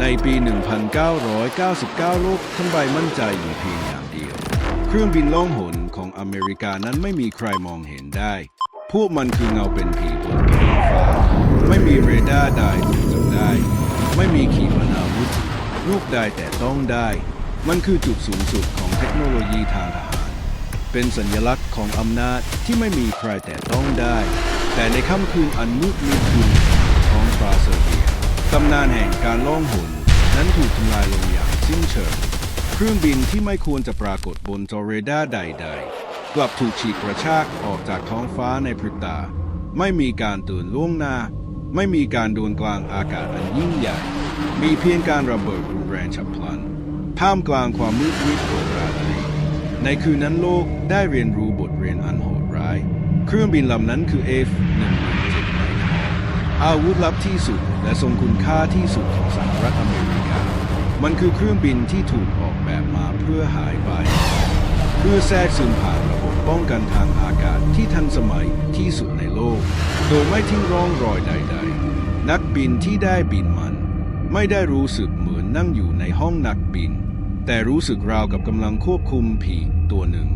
ในปี 1999 โลกทั้งใบมั่นใจอยู่เพียงอย่างเดียว เครื่องบินล่องหนของอเมริกานั้นไม่มีใครมองเห็นได้ พวกมันคือเงาเป็นผีบนท้องฟ้า ไม่มีเรดาร์ใดถูกจับได้ ไม่มีขีปนาวุธลูกใดแต่ต้องได้ มันคือจุดสูงสุดของเทคโนโลยีทางทหาร เป็นสัญลักษณ์ของอำนาจที่ไม่มีใครแต่ต้องได้ แต่ในค่ำคืนอันมืดมิดของฟราเซอร์ ตำนานแห่งการล่องหนนั้นถูกทำลายลงอย่างสิ้นเชิง เครื่องบินที่ไม่ควรจะปรากฏบนจอเรดาร์ใด ๆ กลับถูกฉีกกระชากออกจากท้องฟ้าในพริบตา ไม่มีการตือนล่วงหน้า ไม่มีการโดนกลางอากาศอันยิ่งใหญ่ มีเพียงการระเบิดรุนแรงฉับพลันท่ามกลางความมืดมิดของราตรี ในคืนนั้นโลกได้เรียนรู้บทเรียนอันโหดร้าย เครื่องบินลำนั้นคือ F อาวุธลับที่สุดและทรงคุณค่าที่สุดของสหรัฐอเมริกา มันคือเครื่องบินที่ถูกออกแบบมาเพื่อหายไป เพื่อแทรกซึมผ่านระบบป้องกันทางอากาศที่ทันสมัยที่สุดในโลก โดยไม่ทิ้งร่องรอยใด ๆ นักบินที่ได้บินมัน ไม่ได้รู้สึกเหมือนนั่งอยู่ในห้องนักบิน แต่รู้สึกราวกับกำลังควบคุมผีตัวหนึ่ง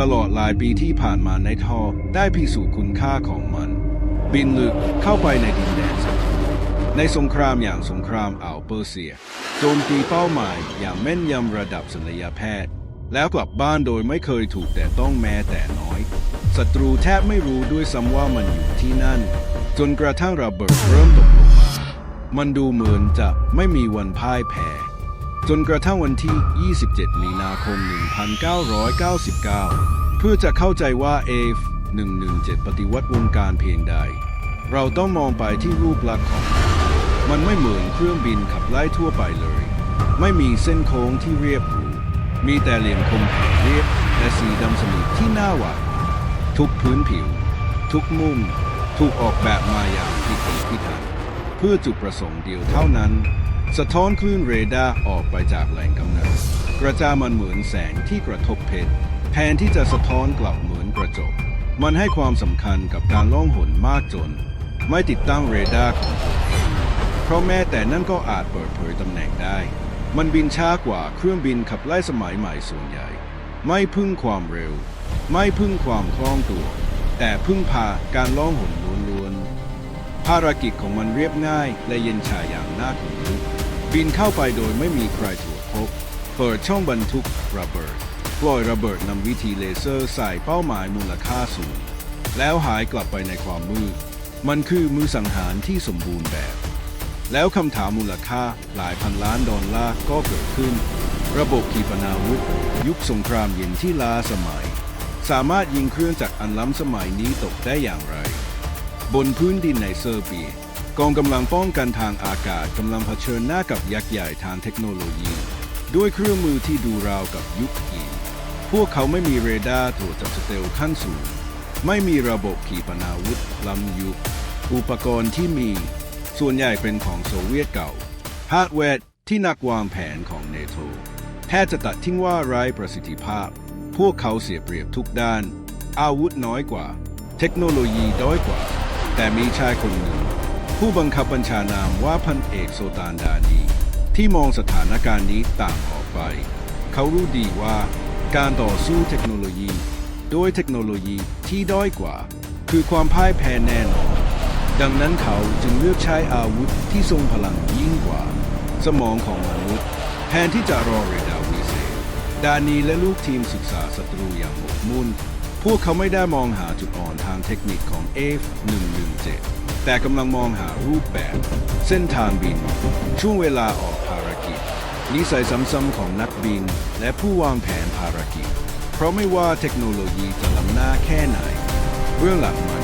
ตลอดหลายปีที่ผ่านมาในทอได้พิสูจน์คุณค่าของมัน บินลึกเข้าไปในดินแดนศัตรูในสงครามอย่างสงครามอ่าวเปอร์เซีย โจมตีเป้าหมายอย่างแม่นยำระดับศัลยแพทย์ แล้วกลับบ้านโดยไม่เคยถูกแต่ต้องแม้แต่น้อยศัตรูแทบไม่รู้ด้วยซ้ำว่ามันอยู่ที่นั่น จนกระทั่งระเบิดเริ่มตกลงมา มันดูเหมือนจะไม่มีวันพ่ายแพ้จนกระทั่งวันที่ 27 มีนาคม 1999 เพื่อจะเข้าใจว่าเอ 117 ปฏิวัติวงการเพียงใด เราต้องมองไปที่รูปลักษณ์ของ มันไม่เหมือนเครื่องบินขับไล่ทั่วไปเลย ไม่มีเส้นโค้งที่เรียบหรูมีแต่เหลี่ยมคมแข็งเรียบและสีดำสนิทที่น่าหวาดทุกพื้นผิว ทุกมุม ถูกออกแบบมาอย่างพิถีพิถันเพื่อจุดประสงค์เดียวเท่านั้น สะท้อนคลื่นเรดาร์ออกไปจากแหล่งกำเนิดกระจายมันเหมือนแสงที่กระทบเพชรแทนที่จะสะท้อนกลับเหมือนกระจก มันให้ความสำคัญกับการล่องหนมากจน ไม่ติดตั้งเรดาร์ของตัวเองเพราะแม้แต่นั่นก็อาจเปิดเผยตำแหน่งได้ มันบินช้ากว่าเครื่องบินขับไล่สมัยใหม่ส่วนใหญ่ ไม่พึ่งความเร็ว ไม่พึ่งความคล่องตัว แต่พึ่งพาการล่องหนล้วนๆภารกิจของมันเรียบง่ายและเย็นชาอย่างน่าขนลุกบินเข้าไปโดยไม่มีใครตรวจพบเปิดช่องบรรทุกระเบิด ปล่อยระเบิดนำวิธีเลเซอร์ใส่เป้าหมายมูลค่าสูง แล้วหายกลับไปในความมืด มันคือมือสังหารที่สมบูรณ์แบบ แล้วคำถามมูลค่าหลายพันล้านดอลลาร์ก็เกิดขึ้น ระบบขีปนาวุธ ยุคสงครามเย็นที่ล้าสมัย สามารถยิงเครื่องจักรอันล้ำสมัยนี้ตกได้อย่างไร บนพื้นดินในเซอร์เบียกองกำลังป้องกันทางอากาศกำลังเผชิญหน้ากับยักษ์ใหญ่ทางเทคโนโลยี ด้วยเครื่องมือที่ดูราวกับยุคหิน พวกเขาไม่มีเรดาร์ตรวจจับสเตลขั้นสูง ไม่มีระบบขีปนาวุธล้ำยุค อุปกรณ์ที่มีส่วนใหญ่เป็นของโซเวียตเก่า ฮาร์ดแวร์ที่นักวางแผนของเนโธแทบจะตัดทิ้งว่าไร้ประสิทธิภาพ พวกเขาเสียเปรียบทุกด้าน อาวุธน้อยกว่า เทคโนโลยีด้อยกว่า แต่มีชายคนหนึ่ง ผู้บังคับบัญชานามว่าพันเอกโซตานดานีที่มองสถานการณ์นี้ต่างออกไป เขารู้ดีว่า การต่อสู้เทคโนโลยี โดยเทคโนโลยีที่ด้อยกว่า คือความพ่ายแพ้แน่นอน ดังนั้นเขาจึงเลือกใช้อาวุธที่ทรงพลังยิ่งกว่า สมองของมนุษย์แทนที่จะรอเรดาร์วิเศษ ดานีและลูกทีมศึกษาศัตรูอย่างหมกมุ่น พวกเขาไม่ได้มองหาจุดอ่อนทางเทคนิคของ F117 แต่กำลังมองหารูปแบบ เส้นทางบิน ช่วงเวลาออกภารกิจ นิสัยซ้ำๆของนักบิน และผู้วางแผนภารกิจ เพราะไม่ว่าเทคโนโลยีจะล้ำหน้าแค่ไหน เบื้องหลังมัน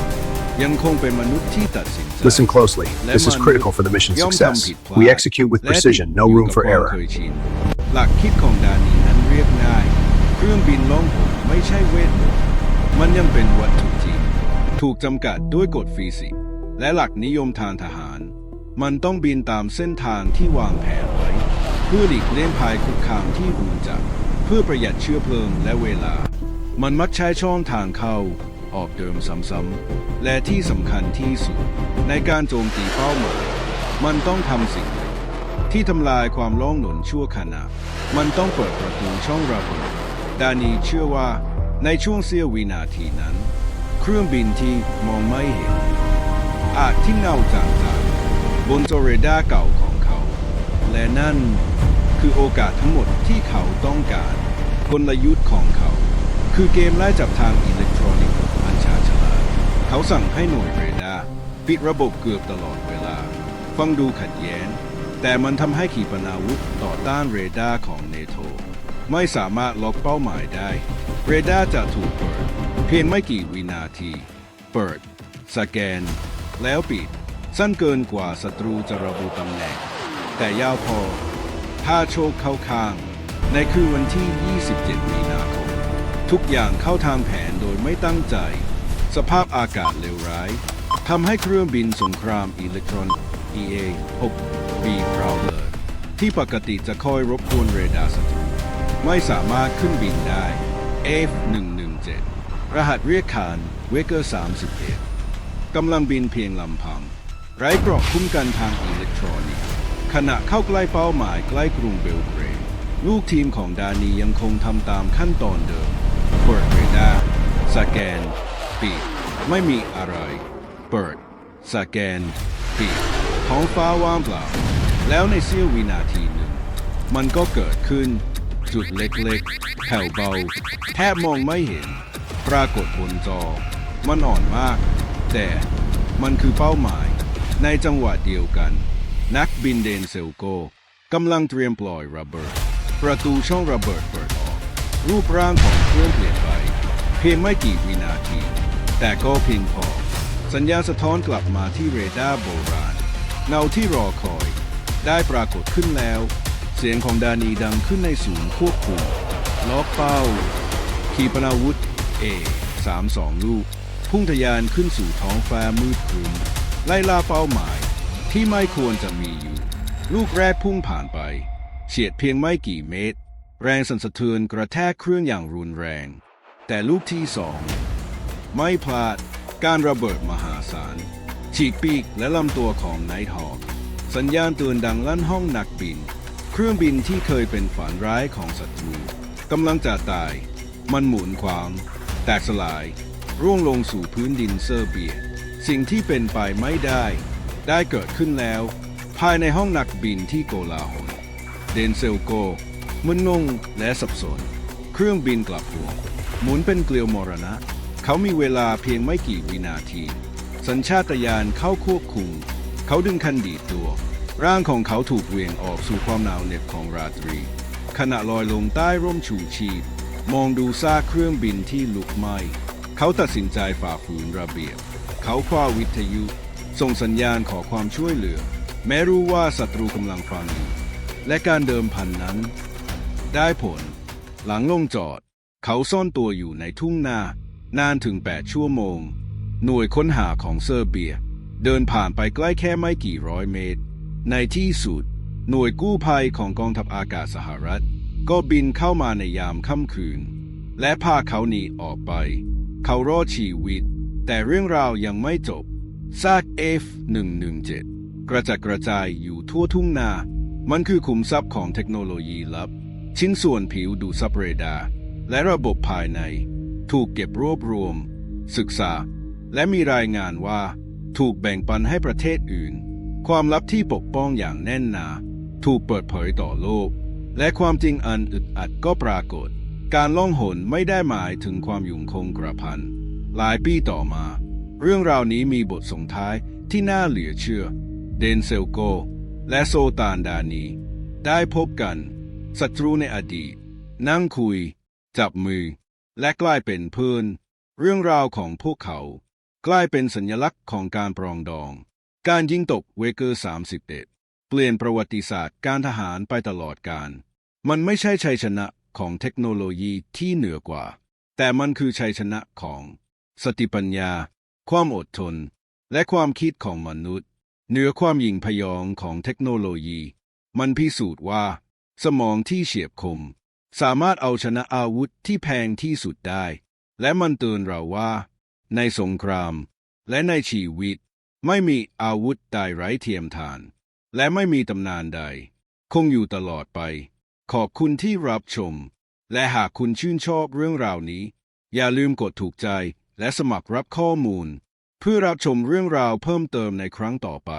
ยังคงเป็นมนุษย์ที่ตัดสินใจ Listen closely. This is critical for the mission's ย่อม success. ทำผิดพลาด We execute with และ precision, ติด no อยู่ room กับ for ความ error. เคยชินหลักคิดของดานีนั้นเรียบง่าย เครื่องบินล่องหนไม่ใช่เวทมนต์มันยังเป็นวัตถุจริงถูกจำกัดด้วยกฎฟิสิกส์และหลักนิยมทางทหาร มันต้องบินตามเส้นทางที่วางแผนไว้ เพื่อหลีกเลี่ยงภัยคุกคามที่รุนจัดเพื่อประหยัดเชื้อเพลิงและเวลา มันมักใช้ช่องทางเข้า ออกเดิมซ้ำๆและที่สำคัญที่สุด ในการโจมตีเป้าหมายมันต้องทำสิ่งที่ทำลายความล่องหนนชั่วขณะ มันต้องเปิดประตูช่องระเบิดดานีเชื่อว่าในช่วงเสี้ยววินาทีนั้น เครื่องบินที่มองไม่เห็น อาจที่เงาจางๆบนโจเรดาเก่าของเขา และนั่น คือโอกาสทั้งหมดที่เขาต้องการ กลยุทธ์ของเขา คือเกมไล่จับทางอิเล็กทรอนิกส์อันชาญฉลาดเขาสั่งให้หน่วยเรดาร์ปิดระบบเกือบตลอดเวลา ฟังดูขัดแย้ง แต่มันทำให้ขีปนาวุธต่อต้านเรดาร์ของเนโตไม่สามารถล็อกเป้าหมายได้ เรดาร์จะถูกเปิด เพียงไม่กี่วินาที เปิด สแกน แล้วปิด สั้นเกินกว่าศัตรูจะระบุตำแหน่ง แต่ยาวพอ ถ้าโชคเข้าข้าง ในคืนวันที่ 27 มีนาคม ทุกอย่างเข้าทางแผนโดยไม่ตั้งใจ สภาพอากาศเลวร้ายทำให้เครื่องบินสงครามอิเล็กทรอนิกส์ EA-6B Prowler ที่ปกติจะคอยรบกวนเรดาร์ศัตรูไม่สามารถขึ้นบินได้ F117 รหัสเรียกขานเวเกอร์31กำลังบินเพียงลำพัง ไร้เกราะคุ้มกันทางอิเล็กทรอนิกส์ ขณะเข้าใกล้เป้าหมายใกล้กรุงเบลเกรดลูกทีมของดานียังคงทำตามขั้นตอนเดิม เปิดเรดาร์สแกน ปิด ไม่มีอะไร เปิด สแกน ปิด ท้องฟ้าว่างเปล่า แล้วในเสี้ยววินาทีหนึ่ง มันก็เกิดขึ้น จุดเล็กๆ แผ่วเบา แทบมองไม่เห็น ปรากฏบนจอ มันอ่อนมาก แต่มันคือเป้าหมาย ในจังหวะเดียวกัน นักบินเดนเซลโกกำลังเตรียมปล่อยระเบิด ประตูช่องระเบิดเปิดออก รูปร่างของเครื่องเปลี่ยนไป เพียงไม่กี่วินาที แต่ก็เพียงพอ สัญญาณสะท้อนกลับมาที่เรดาร์โบราณเงาที่รอคอย ได้ปรากฏขึ้นแล้ว เสียงของดานีดังขึ้นในศูนย์ควบคุมล็อกเป้า ขีปนาวุธ A 32 ลูก พุ่งทะยานขึ้นสู่ท้องฟ้ามืดครึ้มไล่ล่าเป้าหมาย ที่ไม่ควรจะมีอยู่ ลูกแรกพุ่งผ่านไป เฉียดเพียงไม่กี่เมตร แรงสั่นสะเทือนกระแทกเครื่องอย่างรุนแรง แต่ลูกที่สอง ไม่พลาดการระเบิดมหาศาล ฉีกปีกและลำตัวของไนท์ฮอ k สัญญาณเตือนดังลั่นห้องนักบิน เครื่องบินที่เคยเป็นฝันร้ายของศัตรูกำลังจะตาย มันหมุนขวาง แตกสลาย ร่วงลงสู่พื้นดินเซอร์เบีย สิ่งที่เป็นไปไม่ได้ ได้เกิดขึ้นแล้ว ภายในห้องนักบินที่โกลาหลเดนเซลโกมึนงงและสับสน เครื่องบินกลับหัว หมุนเป็นเกลียวมรณะ เขามีเวลาเพียงไม่กี่วินาที สัญชาตญาณเข้าควบคุม เขาดึงคันดีดตัว ร่างของเขาถูกเวียงออกสู่ความหนาวเหน็บของราตรี ขณะลอยลงใต้ร่มชูชีพ มองดูซากเครื่องบินที่ลุกไหม้ เขาตัดสินใจฝ่าฝืนระเบียบ เขาคว้าวิทยุ ส่งสัญญาณขอความช่วยเหลือ แม้รู้ว่าศัตรูกำลังฟังอยู่และการเดิมพันนั้น ได้ผล หลังลงจอด เขาซ่อนตัวอยู่ในทุ่งนานานถึง 8 ชั่วโมง หน่วยค้นหาของเซอร์เบีย เดินผ่านไปใกล้แค่ไม่กี่ร้อยเมตร ในที่สุด หน่วยกู้ภัยของกองทัพอากาศสหรัฐ ก็บินเข้ามาในยามค่ำคืน และพาเขาหนีออกไป เขารอดชีวิต แต่เรื่องราวยังไม่จบ ซาก F117 กระจัดกระจายอยู่ทั่วทุ่งนา มันคือขุมทรัพย์ของเทคโนโลยีลับ ชิ้นส่วนผิวดูซับเรดาร์และระบบภายใน ถูกเก็บรวบรวม ศึกษา และมีรายงานว่า ถูกแบ่งปันให้ประเทศอื่น ความลับที่ปกป้องอย่างแน่นหนา ถูกเปิดเผยต่อโลก และความจริงอันอึดอัดก็ปรากฏ การล่องหนไม่ได้หมายถึงความยุ่งคงกระพัน หลายปีต่อมา เรื่องราวนี้มีบทส่งท้ายที่น่าเหลือเชื่อ เดนเซลโก และโซตานดานี ได้พบกัน ศัตรูในอดีต นั่งคุย จับมือ และกลายเป็นเพื่อน เรื่องราวของพวกเขา กลายเป็นสัญลักษณ์ของการปรองดอง การยิงตกเวเกอร์31เปลี่ยนประวัติศาสตร์การทหารไปตลอดกาลมันไม่ใช่ชัยชนะของเทคโนโลยีที่เหนือกว่า แต่มันคือชัยชนะของ สติปัญญา ความอดทน และความคิดของมนุษย์ เหนือความยิ่งพยองของเทคโนโลยี มันพิสูจน์ว่า สมองที่เฉียบคม สามารถเอาชนะอาวุธที่แพงที่สุดได้ และมันเตือนเราว่า ในสงคราม และในชีวิต ไม่มีอาวุธใดไร้เทียมทาน และไม่มีตำนานใด คงอยู่ตลอดไป ขอบคุณที่รับชม และหากคุณชื่นชอบเรื่องราวนี้ อย่าลืมกดถูกใจ และสมัครรับข้อมูล เพื่อรับชมเรื่องราวเพิ่มเติมในครั้งต่อไป